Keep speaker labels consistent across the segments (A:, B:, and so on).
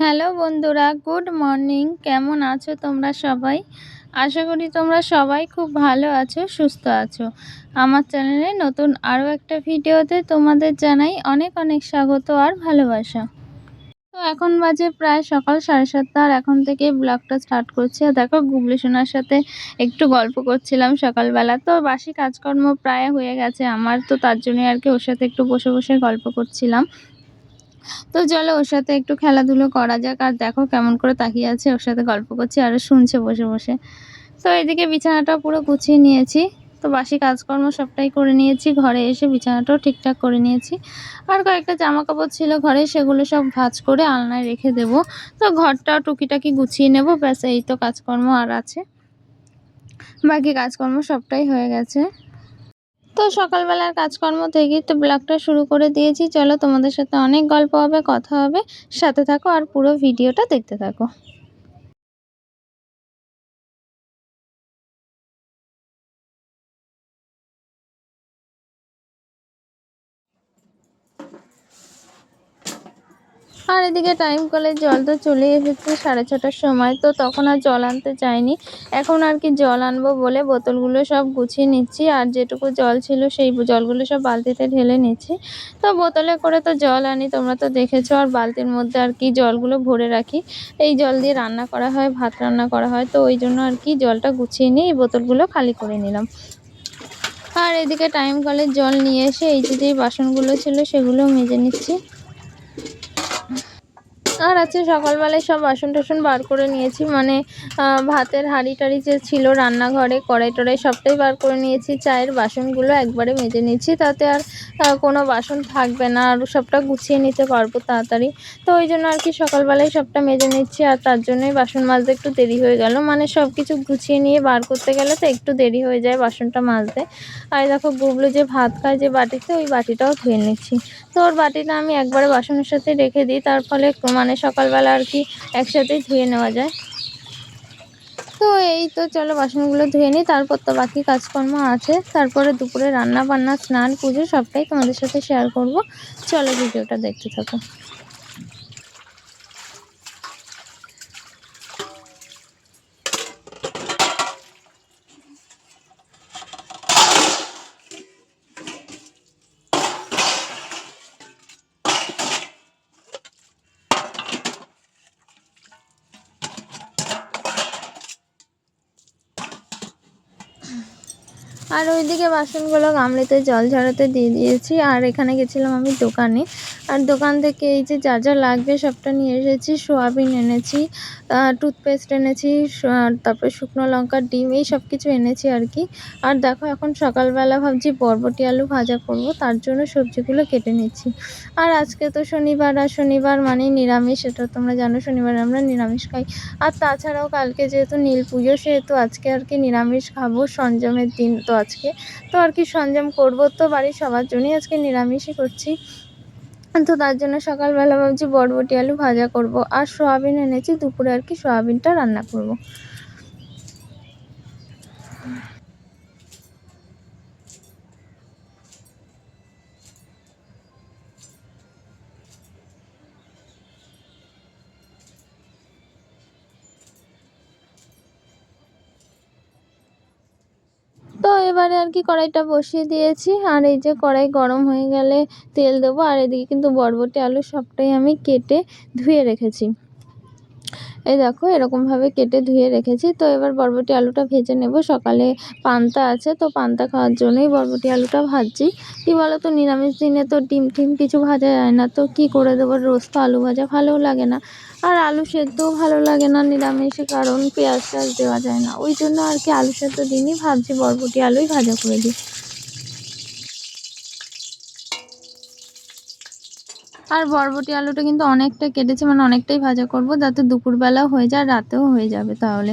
A: Hello বন্ধুরা, good morning. কেমন আছো তোমরা সবাই? আশা করি তোমরা সবাই খুব ভালো আছো, সুস্থ আছো। আমার চ্যানেলে নতুন আরও একটা ভিডিওতে তোমাদের জানাই অনেক অনেক স্বাগত আর ভালোবাসা। তো এখন বাজে প্রায় সকাল সাড়ে সাতটা, আর এখন থেকে ব্লগটা স্টার্ট করছি। আর দেখো গুবলি সোনার সাথে একটু গল্প করছিলাম সকালবেলা। তো বাসি কাজকর্ম প্রায় হয়ে গেছে আমার, তো তার জন্যই আর কি ওর সাথে একটু বসে বসে গল্প করছিলাম। তো চলো ওর সাথে একটু খেলাধুলো করা যাক আর দেখো কেমন করে তাকিয়ে আছে, ওর সাথে গল্প করছি আর শুনছে বসে বসে। তো এদিকে বিছানাটা পুরো গুছিয়ে নিয়েছি। তো বাসি কাজকর্ম সবটাই করে নিয়েছি, ঘরে এসে বিছানাটাও ঠিকঠাক করে নিয়েছি। আর কয়েকটা জামা কাপড় ছিল ঘরে, সেগুলো সব ভাজ করে আলনায় রেখে দেব। তো ঘরটা টুকিটাকি গুছিয়ে নেব, ব্যাস এই তো কাজকর্ম আর আছে। বাকি কাজকর্ম সবটাই হয়ে গেছে। তো সকালবেলার কাজকর্ম থেকেই তো ব্লগটা শুরু করে দিয়েছি। চলো তোমাদের সাথে অনেক গল্প হবে, কথা হবে। সাথে থাকো আর পুরো ভিডিওটা দেখতে থাকো। আর এদিকে টাইম কলে জল তো চলে এসেছে সাড়ে ছটার সময়, তো তখন আর জল আনতে চাইনি। এখন আর কি জল আনব বলে বোতলগুলো সব গুছিয়ে নিচ্ছি, আর যেটুকু জল ছিল সেই জলগুলো সব বালতিতে ঢেলে নিচ্ছি। তো বোতলে করে তো জল আনি, তোমরা তো দেখেছ, আর বালতির মধ্যে আর কি জলগুলো ভরে রাখি। এই জল দিয়ে রান্না করা হয়, ভাত রান্না করা হয়, তো ওই জন্য আর কি জলটা গুছিয়ে নিয়ে এই বোতলগুলো খালি করে নিলাম। আর এদিকে টাইম কলের জল নিয়ে এসে এই যে যেই বাসনগুলো ছিল সেগুলো মেজে নিচ্ছি। আর আছে, সকালবেলায় সব বাসন টাসন বার করে নিয়েছি। মানে ভাতের হাঁড়ি টাড়ি যে ছিল রান্নাঘরে, কড়াই টড়াই সবটাই বার করে নিয়েছি। চায়ের বাসনগুলো একবারে মেজে নিচ্ছি, তাতে আর কোনো বাসন থাকবে না। আর সবটা গুছিয়ে নিতে পারব তাড়াতাড়ি। তো ওই জন্য আর কি সকালবেলায় সবটা মেজে নিচ্ছি, আর তার জন্যই বাসন মাজতে একটু দেরি হয়ে গেল। মানে সব কিছু গুছিয়ে নিয়ে বার করতে গেলে তো একটু দেরি হয়ে যায় বাসনটা মাজতে। আর দেখো গুবলু যে ভাত খায় যে বাটিতে, ওই বাটিটাও ধুয়ে নিচ্ছি। তো ওর বাটিটা আমি একবারে বাসনের সাথে রেখে দিই, তার ফলে মানে সকালবেলা আর কি একসাথেই ধুয়ে নেওয়া যায়। তো এই তো চলো বাসনগুলো ধুয়ে নিই, তারপর তো বাকি কাজকর্ম আছে। তারপরে দুপুরে রান্না বান্না স্নান, পুজো সবটাই তোমাদের সাথে শেয়ার করব। চলো ভিডিওটা দেখতে থাকো। আর ওইদিকে বাসনগুলো গামলিতে জল ঝরাতে দিয়ে দিয়েছি। আর এখানে গেছিলাম আমি দোকানে। আর দোকান থেকে এই যে যা যা লাগবে সবটা নিয়ে এসেছি, সোয়াবিন এনেছি টুথপেস্ট এনেছি তারপরে শুকনো লঙ্কার ডিম, এই সব কিছু এনেছি আর কি। আর দেখো এখন সকালবেলা ভাবছি বরবটি আলু ভাজা করব, তার জন্য সবজিগুলো কেটে নিচ্ছি। আর আজকে তো শনিবার, আর শনিবার মানে নিরামিষ, এটা তোমরা জানো শনিবার আমরা নিরামিষ খাই। আর তাছাড়াও কালকে যেহেতু নীল পুজো, সেহেতু আজকে আর কি নিরামিষ খাব, সঞ্জমের দিন তো আজকে। তো আর কি সঞ্জম করব তো বাড়ির সবার জন্যই আজকে নিরামিষই করছি। তো তার জন্য সকালবেলা ভাবছি বরবটি আলু ভাজা করব। আর সোয়াবিন এনেছি, দুপুরে আর কি সোয়াবিনটা রান্না করব। তো এবারে আর কি কড়াইটা বসিয়ে দিয়েছি। আর এই যে কড়াই গরম হয়ে গেলে তেল দেবো। আর এদিকে কিন্তু বরবটি, আলু সবটাই আমি কেটে ধুয়ে রেখেছি। এই দেখো, এরকমভাবে কেটে ধুয়ে রেখেছি। তো এবার বরবটি আলুটা ভেজে নেব। সকালে পান্তা আছে, তো পান্তা খাওয়ার জন্যই বরবটি আলুটা ভাজছি। কী বলো তো নিরামিষ দিনে তো ডিম টিম কিছু ভাজা যায় না। তো কি করে দেবো, রোজ তো আলু ভাজা ভালোও লাগে না। আর আলু সেদ্ধও ভালো লাগে না, নিরামিষে কারণ পেঁয়াজ টেয়াজ দেওয়া যায় না। ওই জন্য আর কি আলু সেদ্ধ দিনই ভাবছি বরবটি আলুই ভাজা করে দিই। আর বরবটি আলুটা কিন্তু অনেকটা কেটেছে মানে অনেকটাই ভাজা করব, যাতে দুপুরবেলা হয়ে যায় রাতেও হয়ে যাবে তাহলে।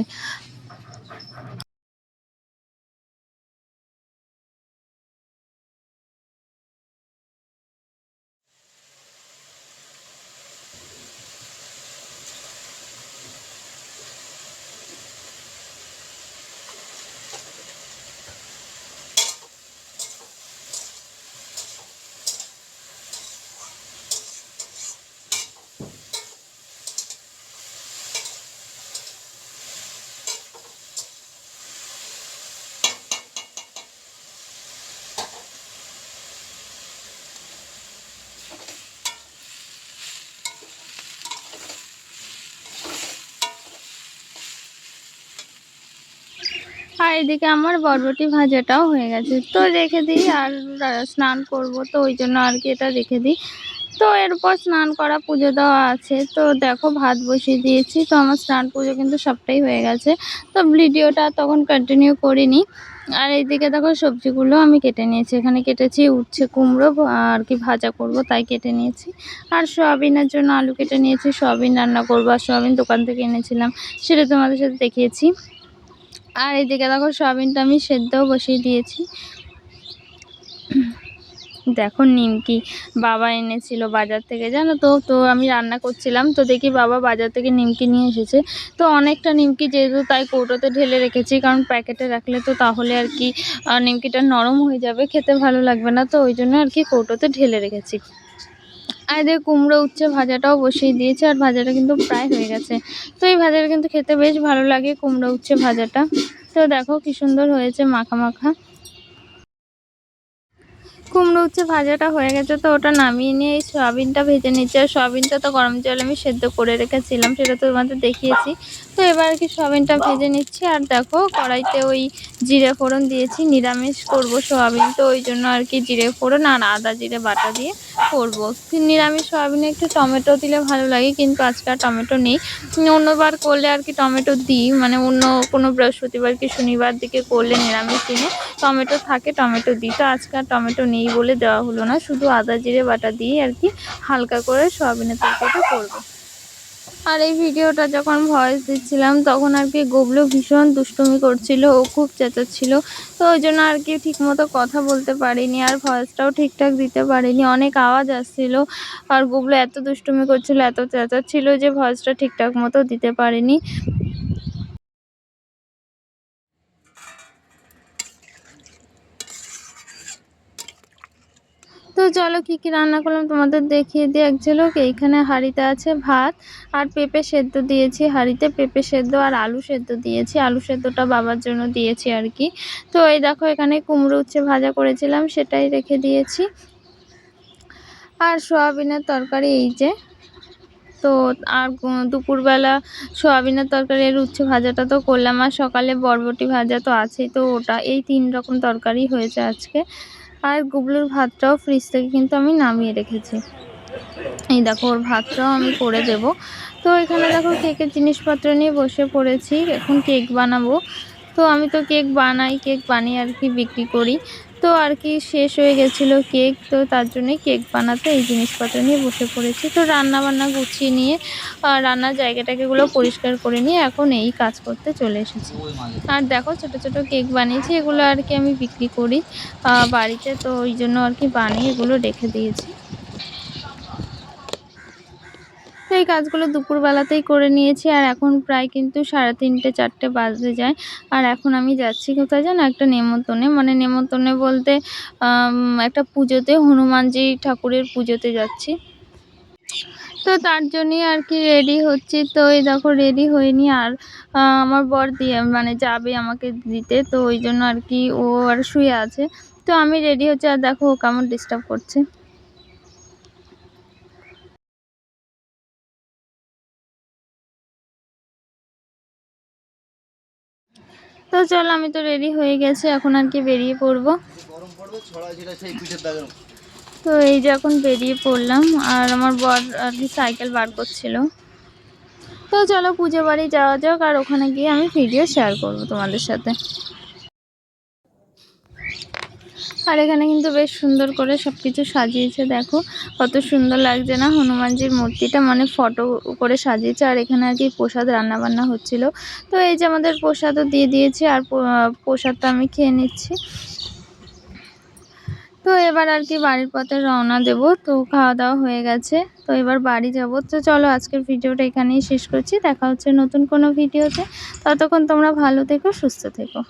A: এদিকে আমার বরবটি ভাজাটাও হয়ে গেছে। তো রেখে দিই আর স্নান করব, তো ওই জন্য আর কি এটা রেখে দিই। তো এরপর স্নান করা পুজো দেওয়া আছে। তো দেখো ভাত বসিয়ে দিয়েছি, তো আমার স্নান পুজো কিন্তু সবটাই হয়ে গেছে। তো ভিডিওটা তখন কন্টিনিউ করিনি। আর এইদিকে দেখো সবজিগুলো আমি কেটে নিয়েছি। এখানে কেটেছি উচ্ছে কুমড়ো আর কি ভাজা করব, তাই কেটে নিয়েছি। আর সোয়াবিনের জন্য আলু কেটে নিয়েছি, সোয়াবিন রান্না করব। আর সোয়াবিন দোকান থেকে এনেছিলাম, সেটা তোমাদের সাথে দেখিয়েছি। আর এইদিকে দেখো সয়াবিনটা আমি সেদ্ধও বসিয়ে দিয়েছি। দেখো নিমকি বাবা এনেছিল বাজার থেকে, জানো তো? তো আমি রান্না করছিলাম, তো দেখি বাবা বাজার থেকে নিমকি নিয়ে এসেছে। তো অনেকটা নিমকি যেহেতু তাই কৌটোতে ঢেলে রেখেছি, কারণ প্যাকেটে রাখলে তো তাহলে আর কি নিমকিটা নরম হয়ে যাবে, খেতে ভালো লাগবে না, তো ওই জন্য আর কি কৌটোতে ঢেলে রেখেছি। আর এদের কুমড়ো উচ্ছে ভাজাটাও বসিয়ে দিয়েছে আর ভাজাটা কিন্তু প্রায় হয়ে গেছে। তো এই ভাজাটা কিন্তু খেতে বেশ ভালো লাগে কুমড়ো উচ্ছে ভাজাটা। তো দেখো কি সুন্দর হয়েছে মাখা মাখা। কুমড়ো উচ্ছে ভাজাটা হয়ে গেছে তো ওটা নামিয়ে নিয়ে এই সয়াবিনটা ভেজে নিচ্ছে। আর সয়াবিনটা তো গরম জল আমি সেদ্ধ করে রেখেছিলাম, সেটা তো তোমাদের দেখিয়েছি। তো এবার কি সয়াবিনটা ভেজে নিচ্ছি। আর দেখো, কড়াইতে ওই জিরে ফোড়ন দিয়েছি, নিরামিষ করব সয়াবিন। তো ওই জন্য আর কি জিরে ফোড়ন আর আদা জিরে বাটা দিয়ে করব। নিরামিষ সয়াবিনে একটু টমেটো দিলে ভালো লাগে, কিন্তু আজকে আর টমেটো নেই। অন্যবার করলে আর কি টমেটো দিই মানে অন্য কোনো বৃহস্পতিবার কি শনিবার দিকে করলে নিরামিষ দিনে টমেটো থাকে, টমেটো দিই। তো আজকে আর টমেটো নেই বলে দেওয়া হলো না, শুধু আদা জিরে বাটা দিয়ে আর কি হালকা করে সয়াবিনের তরকারিটা করব। আর এই ভিডিওটা যখন ভয়েস দিচ্ছিলাম, তখন আর কি গোবলো ভীষণ দুষ্টুমি করছিল, ও খুব চেঁচাচ্ছিল। তো ওই জন্য আর কি ঠিকমতো কথা বলতে পারিনি আর ভয়েসটাও ঠিকঠাক দিতে পারিনি। অনেক আওয়াজ আসছিল আর গোবলো এত দুষ্টুমি করছিল, এত চেঁচাচ্ছিল যে ভয়েসটা ঠিকঠাক মতো দিতে পারিনি। চলো কী কী রান্না করলাম তোমাদের দেখিয়ে দিই। এক ঝলক, এইখানে হাঁড়িতে আছে ভাত আর পেঁপে সেদ্ধ দিয়েছি। হাঁড়িতে পেঁপে সেদ্ধ আর আলু সেদ্ধ দিয়েছি। আলু সেদ্ধটা বাবার জন্য দিয়েছি আর কি। তো এই দেখো, এখানে কুমড়ো উচ্ছে ভাজা করেছিলাম, সেটাই রেখে দিয়েছি। আর সোয়াবিনের তরকারি এই যে। তো আর দুপুরবেলা সোয়াবিনের তরকারি আর উচ্ছে ভাজাটা তো করলাম, আর সকালে বরবটি ভাজা তো আছেই, তো ওটা, এই তিন রকম তরকারি হয়েছে আজকে। আর গুবলুর ভাতটাও ফ্রিজ থেকে কিন্তু আমি নামিয়ে রেখেছি। এই দেখো, ওর ভাতটাও আমি করে দেব। তো এখানে দেখো কেকের জিনিসপত্র নিয়ে বসে পড়েছি। এখন কেক বানাবো। তো আমি তো কেক বানাই, কেক বানিয়ে আর কি বিক্রি করি। তো আর কি শেষ হয়ে গেছিল কেক, তো তার জন্যই কেক বানাতে এই জিনিসপত্র নিয়ে বসে পড়েছি। তো রান্না বান্না গুছিয়ে নিয়ে রান্নার জায়গাটাকেগুলো পরিষ্কার করে নিয়ে এখন এই কাজ করতে চলে এসেছি। আর দেখো ছোট ছোট কেক বানিয়েছি, এগুলো আর কি আমি বিক্রি করি বাড়িতে তো ওই জন্য আর কি বানিয়ে এগুলো রেখে দিয়েছি। তো এই কাজগুলো দুপুরবেলাতেই করে নিয়েছি, আর এখন প্রায় কিন্তু সাড়ে তিনটে, চারটে বাজতে যায়। আর এখন আমি যাচ্ছি কোথায় জানো? একটা নেমন্তন্নে। মানে নেমন্তন্নে বলতে একটা পুজোতে, হনুমানজি ঠাকুরের পুজোতে যাচ্ছি। তো তার জন্যই আর কি রেডি হচ্ছি। তো এই দেখো রেডি হয়নি। আর আমার বর দিয়ে মানে যাবে আমাকে দিতে। তো ওই জন্য আর কি ও আর শুয়ে আছে। তো আমি রেডি হচ্ছি। আর দেখো ও কেমন ডিস্টার্ব করছে। তো চল, আমি তো রেডি হয়ে গেছি, এখন আর কি বেরিয়ে পড়ব। তো এই যে এখন বেরিয়ে পড়লাম, আর আমার বর আর কি সাইকেল বার করছিল। তো চলো, পুজো বাড়ি যাওয়া যাক, আর ওখানে গিয়ে আমি ভিডিও শেয়ার করব তোমাদের সাথে। আর এখানে কিন্তু বেশ সুন্দর করে সব কিছু সাজিয়েছে, দেখো। কত সুন্দর লাগছে না হনুমানজির মূর্তিটা? মানে ফটো করে সাজিয়েছে, আর এখানে আর কি প্রসাদ রান্নাবান্না হচ্ছিল। তো এই যে আমাদের প্রসাদও দিয়ে দিয়েছে, আর প্রসাদটা আমি খেয়ে নিচ্ছি। তো এবার আর কি বাড়ির পথে রওনা দেব। তো খাওয়া দাওয়া হয়ে গেছে। তো এবার বাড়ি যাব। তো চলো আজকের ভিডিওটা এখানেই শেষ করছি। দেখা হচ্ছে নতুন কোনো ভিডিওতে। ততক্ষণ তোমরা ভালো থেকো, সুস্থ থেকো।